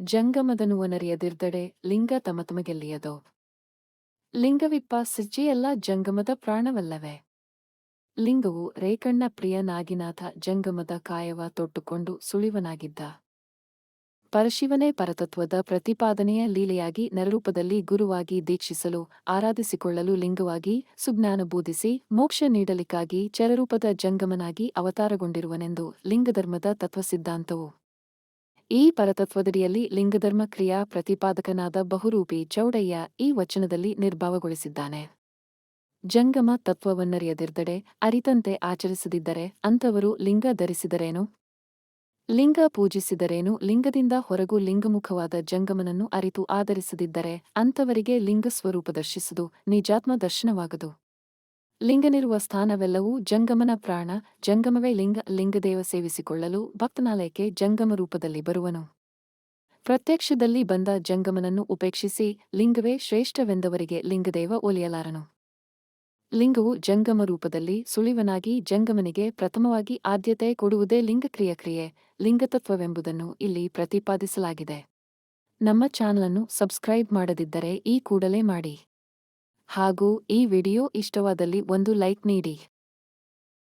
ಜಂಗಮದನುವನರಿಯದಿರ್ದಡೆ ಲಿಂಗ ತಮತಮಗೆಲ್ಲಿಯದೋ ಲಿಂಗವಿಪ್ಪ ಸಿಜ್ಜಿಯೆಲ್ಲ ಜಂಗಮದ ಪ್ರಾಣವಲ್ಲವೇ? ಲಿಂಗವು ರೇಕಣ್ಣ ಪ್ರಿಯ ನಾಗಿನಾಥ ಜಂಗಮದ ಕಾಯವ ತೊಟ್ಟುಕೊಂಡು ಸುಳಿವನಾಗಿದ್ದ. ಪರಶಿವನೇ ಪರತತ್ವದ ಪ್ರತಿಪಾದನೆಯ ಲೀಲೆಯಾಗಿ ನರರೂಪದಲ್ಲಿ ಗುರುವಾಗಿ ದೀಕ್ಷಿಸಲು, ಆರಾಧಿಸಿಕೊಳ್ಳಲು ಲಿಂಗವಾಗಿ ಸುಜ್ಞಾನ ಬೋಧಿಸಿ, ಮೋಕ್ಷ ನೀಡಲಿಕ್ಕಾಗಿ ಚರರೂಪದ ಜಂಗಮನಾಗಿ ಅವತಾರಗೊಂಡಿರುವನೆಂದು ಲಿಂಗಧರ್ಮದ ತತ್ವಸಿದ್ಧಾಂತವು. ಈ ಪರತತ್ವದಡಿಯಲ್ಲಿ ಲಿಂಗಧರ್ಮ ಕ್ರಿಯಾ ಪ್ರತಿಪಾದಕನಾದ ಬಹುರೂಪಿ ಚೌಡಯ್ಯ ಈ ವಚನದಲ್ಲಿ ನಿರ್ಭಾವಗೊಳಿಸಿದ್ದಾನೆ. ಜಂಗಮ ತತ್ವವನ್ನರಿಯದಿರ್ದಡೆ ಅರಿತಂತೆ ಆಚರಿಸದಿದ್ದರೆ ಅಂಥವರು ಲಿಂಗ ಧರಿಸಿದರೇನು? ಲಿಂಗ ಪೂಜಿಸಿದರೇನು? ಲಿಂಗದಿಂದ ಹೊರಗೂ ಲಿಂಗಮುಖವಾದ ಜಂಗಮನನ್ನು ಅರಿತು ಆಧರಿಸದಿದ್ದರೆ ಅಂಥವರಿಗೆ ಲಿಂಗ ಸ್ವರೂಪ ದರ್ಶಿಸುವುದು ನಿಜಾತ್ಮ ದರ್ಶನವಾಗದು. ಲಿಂಗನಿರುವ ಸ್ಥಾನವೆಲ್ಲವೂ ಜಂಗಮನ ಪ್ರಾಣ, ಜಂಗಮವೇ ಲಿಂಗ, ಲಿಂಗದೇವ ಸೇವಿಸಿಕೊಳ್ಳಲು ಭಕ್ತನಾಲಯಕ್ಕೆ ಜಂಗಮ ರೂಪದಲ್ಲಿ ಬರುವನು. ಪ್ರತ್ಯಕ್ಷದಲ್ಲಿ ಬಂದ ಜಂಗಮನನ್ನು ಉಪೇಕ್ಷಿಸಿ ಲಿಂಗವೇ ಶ್ರೇಷ್ಠವೆಂದವರಿಗೆ ಲಿಂಗದೇವ ಒಲಿಯಲಾರನು. ಲಿಂಗವು ಜಂಗಮ ರೂಪದಲ್ಲಿ ಸುಳಿವನಾಗಿ ಜಂಗಮನಿಗೆ ಪ್ರಥಮವಾಗಿ ಆದ್ಯತೆ ಕೊಡುವುದೇ ಲಿಂಗಕ್ರಿಯ ಕ್ರಿಯೆ ಲಿಂಗತತ್ವವೆಂಬುದನ್ನು ಇಲ್ಲಿ ಪ್ರತಿಪಾದಿಸಲಾಗಿದೆ. ನಮ್ಮ ಚಾನಲನ್ನು ಸಬ್ಸ್ಕ್ರೈಬ್ ಮಾಡದಿದ್ದರೆ ಈ ಕೂಡಲೇ ಮಾಡಿ. ಹಾಗೂ ಈ ವಿಡಿಯೋ ಇಷ್ಟವಾದಲ್ಲಿ ಒಂದು ಲೈಕ್ ನೀಡಿ.